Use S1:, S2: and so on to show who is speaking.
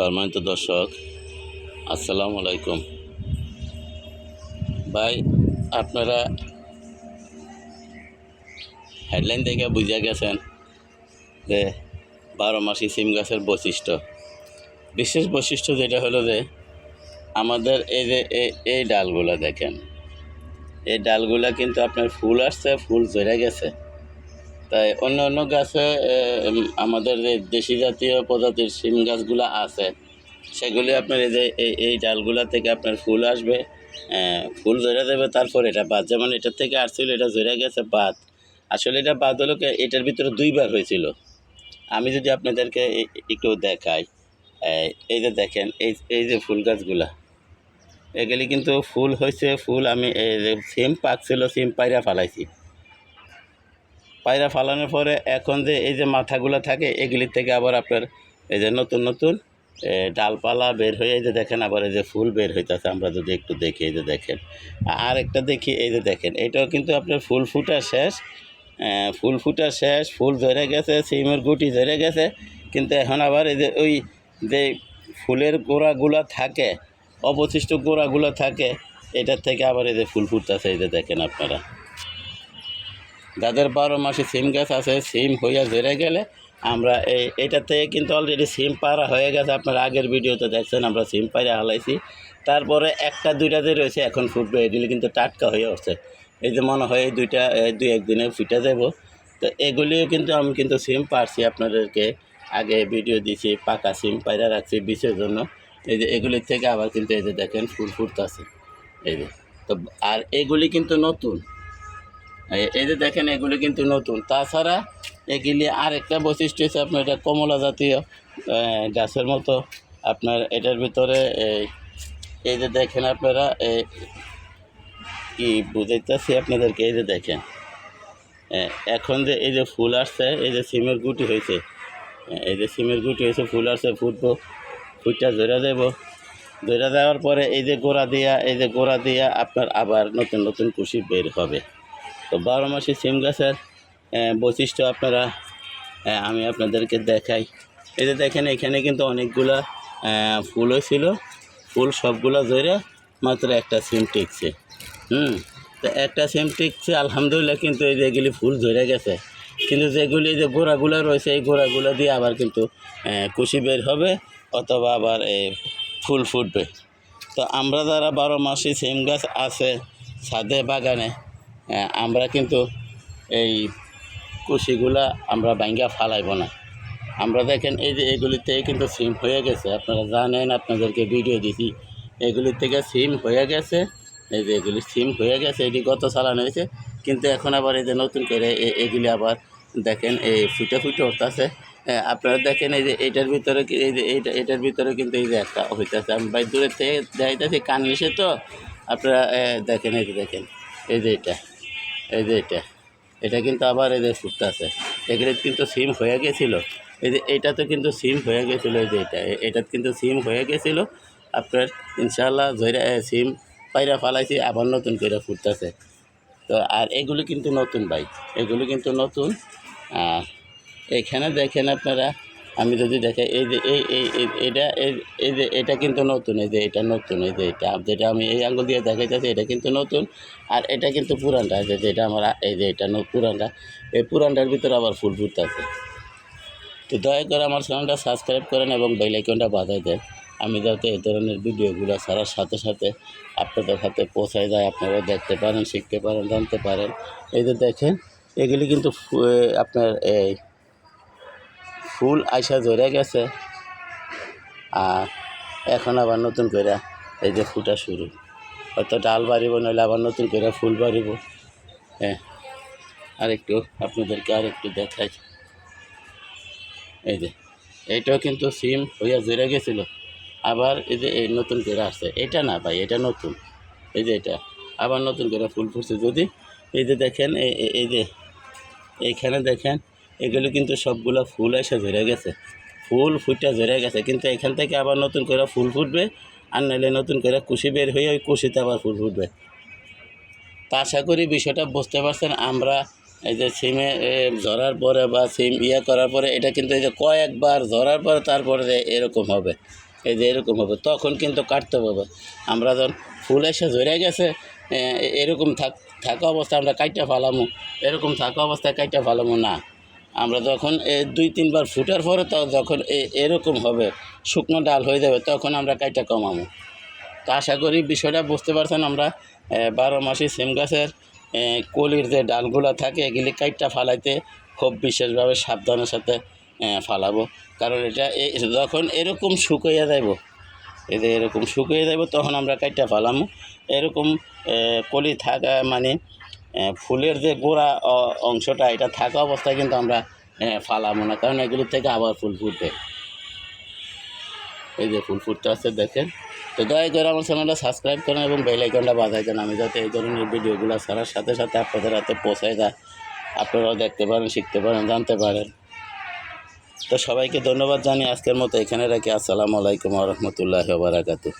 S1: সম্মানিত দর্শক, আসসালামু আলাইকুম। ভাই, আপনারা হেডলাইন দেখে বুঝে গেছেন যে বারো মাসি সিম গাছের বৈশিষ্ট্য। বিশেষ বৈশিষ্ট্য যেটা হলো যে আমাদের এই যে এই- ডালগুলো দেখেন। এই ডালগুলা কিন্তু আপনার ফুল আসছে, ফুল ঝরে গেছে। তাই অন্য অন্য গাছে আমাদের যে দেশি জাতীয় প্রজাতির সিম গাছগুলো আছে, সেগুলি আপনার এই যে, এই ডালগুলা থেকে আপনার ফুল আসবে ফুল ঝরে দেবে তারপর এটা বাদ। যেমন এটার থেকে আসছিল, এটা ঝরে গেছে, বাদ। আসলে এটা বাদ হলো এটার ভিতরে দুইবার হয়েছিল। আমি যদি আপনাদেরকে একটু দেখাই এই যে দেখেন, এই এই যে ফুল গাছগুলা, এগুলি কিন্তু ফুল হয়েছে, ফুল আমি এই যে সিম পাকছিল সিম পাইরা ফালাইছি। পায়রা ফালানোর পরে এখন যে এই যে মাথাগুলো থাকে, এগুলির থেকে আবার আপনার এই যে নতুন নতুন ডালপালা বের হয়ে এই যে দেখেন আবার এই যে ফুল বের হইতেছে, আমরা যদি একটু দেখি এই যে দেখেন। আর একটা দেখি এই যে দেখেন, এটাও কিন্তু আপনার ফুল ফুটা শেষ ফুল ফুটা শেষ, ফুল ধরে গেছে, সিমের গুটি ধরে গেছে, কিন্তু এখন আবার এই যে ওই যে ফুলের গোড়াগুলো থাকে, অবশিষ্ট গোড়াগুলো থাকে, এটার থেকে আবার এই যে ফুল ফুটতেছে, এই যে দেখেন আপনারা। যাদের বারো মাসে সিম গাছ আছে, সিম হইয়া জেরে গেলে আমরা এই, এটা থেকে কিন্তু অলরেডি সিম পাড়া হয়ে গেছে। আপনার আগের ভিডিওতে দেখছেন, আমরা সিম পাড়া হালাইছি। তারপরে একটা, দুইটা যে রয়েছে, এখন ফুটবে এগুলি কিন্তু টাটকা হয়ে উঠছে। এই যে মনে হয় এই দুইটা দুই একদিনে ফুটে যাব। তো এগুলিও কিন্তু আমি কিন্তু সিম পারছি আপনাদেরকে। আগে ভিডিও দিছি, পাকা সিম পায়রা রাখছি বিষের জন্য। এই যে এগুলির থেকে আবার কিন্তু এই যে দেখেন ফুল ফুটতেছে। এই যে, তো আর এগুলি কিন্তু নতুন। এই- যে দেখেন, এগুলি কিন্তু নতুন। তাছাড়া এগুলি আরেকটা বৈশিষ্ট্য হচ্ছে আপনার এটা কমলা জাতীয় গাছের মতো। আপনার এটার ভিতরে এই এই যে দেখেন আপনারা, এই কি বুঝাইতেছি আপনাদেরকে, এই যে দেখেন। এখন যে এই যে ফুল আসছে, এই যে সিমের গুটি হয়েছে এই যে সিমের গুটি হয়েছে, ফুল আসছে, ফুটবো, ফুটটা ধরে দেবো ধরে দেওয়ার পরে এই যে গোড়া দিয়া, এই যে গোড়া দিয়া আপনার আবার নতুন নতুন কুশি বের হবে। তো বারো মাসি সিম গাছের বৈশিষ্ট্য আপনারা আমি আপনাদেরকে দেখাই। যে দেখেন এখানে কিন্তু অনেকগুলা আহ, ফুল হয়েছিল ফুল সবগুলা ধরে মাত্র একটা সিম টিকছে। হুম? তো একটা সিম টিকছে আলহামদুলিল্লাহ কিন্তু এই যেগুলি ফুল ধরে গেছে। কিন্তু যেগুলি যে গোড়াগুলো রয়েছে এই গোড়াগুলো দিয়ে আবার কিন্তু কুশি বের হবে অথবা আবার এই ফুল ফুটবে। তো আমরা যারা বারো মাসি সিম গাছ আছে ছাদে বাগানে আমরা কিন্তু এই কুশিগুলা আমরা ভাঙ্গা ফালাইব না। আমরা দেখেন এই যে এগুলিতে কিন্তু সিম হয়ে গেছে। আপনারা জানেন, আপনাদেরকে ভিডিও দিছি। এগুলির থেকে সিম হয়ে গেছে। এই যে এগুলি সিম হয়ে গেছে, এটি গত চালানো হয়েছে। কিন্তু এখন আবার এই যে নতুন করে এগুলি আবার দেখেন এই ফুটে ফুটে উঠতেছে। আপনারা দেখেন এই যে এইটার ভিতরে এই যে এইটা, এটার ভিতরে কিন্তু এই যে একটা হইতেছে। আমি বাই দূরের থেকে দেখাইতেছি কান তো। আপনারা দেখেন, এই যে দেখেন, এই যে এটা। এই যে এটা এটা কিন্তু আবার এই যে ফুটতেছে এগুলো কিন্তু সিম হয়ে গেছিল। এই যে এটা তো কিন্তু সিম হয়ে গেছিল, এই যে এটা। এটা কিন্তু সিম হয়ে গেছিল। আপনার ইনশাল্লাহ ধরে সিম পায়রা ফালাইছি, আবার নতুন করে ফুটতেছে তো আর এগুলো কিন্তু নতুন বাইক এগুলো কিন্তু নতুন। আর এখানে দেখেন আপনারা আমি যদি দেখে, এই যে, এই এই এটা, এই- যে, এটা কিন্তু নতুন, এই যে, এটা নতুন, এই যে, এটা যেটা আমি এই আঙ্গুল দিয়ে দেখাইতেছি, এটা কিন্তু নতুন, আর এটা কিন্তু পুরানটা যে, যেটা আমার, এই যে, এটা পুরানটা, এই পুরানটার ভিতরে আবার ফুল ফুটতেছে। তো দয়া করে আমার চ্যানেলটা সাবস্ক্রাইব করেন এবং বেল আইকনটা দেন। আমি যাতে এই ধরনের ভিডিওগুলো ছাড়ার সাথে সাথে আপনাদের হাতে পৌঁছায় যায় আপনারা দেখতে পারেন, শিখতে পারেন, জানতে পারেন। এই যে দেখেন, এগুলি কিন্তু আপনার এই ফুল আইসা ধরে গেছে আর এখন আবার নতুন করে এই যে ফুটা শুরু। হয়তো ডাল বাড়িব, নইলে আবার নতুন করে ফুল বাড়িব। হ্যাঁ আরেকটু আপনাদেরকে আরেকটু দেখাই। এই যে, এইটাও কিন্তু সিম হইয়া জেরে গেছিল। আবার এই যে এই নতুন করে আসছে। এটা না ভাই, এটা নতুন। এই যে এটা, আবার নতুন করে ফুল ফুটছে। যদি এই যে দেখেন, এই যে এইখানে দেখেন এগুলো কিন্তু সবগুলো ফুল এসে ধরে গেছে। ফুল ফুটটা ধরে গেছে কিন্তু এখান থেকে আবার নতুন করে ফুল ফুটবে আর নাহলে নতুন করে কুশি বের হয়ে ওই কুশিতে আবার ফুল ফুটবে। তা আশা করি বিষয়টা বুঝতে পারছেন আমরা এই যে সিমে এ, ধরার পরে বা সিম ইয়ে করার পরে এটা কিন্তু এই যে কয়েকবার ধরার পরে তারপরে এরকম হবে এই যে এরকম হবে তখন কিন্তু কাটতে হবে। আমরা যখন ফুল এসে ধরে গেছে এরকম থাক থাকা অবস্থায় আমরা কাইটা ফালামু এরকম থাকা অবস্থায় কাইটা ফালামু না। আমরা যখন এ দুই, তিনবার ফুটার পরে তো যখন এরকম হবে, শুকনো ডাল হয়ে যাবে, তখন আমরা কাইটা কমামু তো আশা করি বিষয়টা বুঝতে পারছেন আমরা বারো মাসি সিম গাছের কলির যে ডালগুলো থাকে, এগুলি কাইটটা ফালাইতে খুব বিশেষভাবে সাবধানের সাথে ফালাবো। কারণ এটা যখন এরকম শুকিয়ে যাইব যে এরকম শুকিয়ে যাবে তখন আমরা কাইটটা ফালামো। এরকম কলি থাকা মানে ফুলের যে গোড়া অংশটা এটা থাকা অবস্থায় কিন্তু আমরা এ, ফালামো না কারণ এগুলোর থেকে আবার ফুল ফুটবে। এই যে ফুল ফুটতে আসছে দেখেন। তো দয়া করে আমার চ্যানেলটা সাবস্ক্রাইব করেন এবং বেল আইকনটা বাজাই দেন। আমি যাতে এই ধরনের ভিডিওগুলো ছাড়ার সাথে সাথে আপনাদের হাতে পৌঁছায় যায়। আপনারাও দেখতে পারেন শিখতে পারেন জানতে পারেন। তো সবাইকে ধন্যবাদ জানিয়ে আজকের মতো এখানে রাখি। আসসালামু আলাইকুম রহমতুল্লাহ বারাকাতু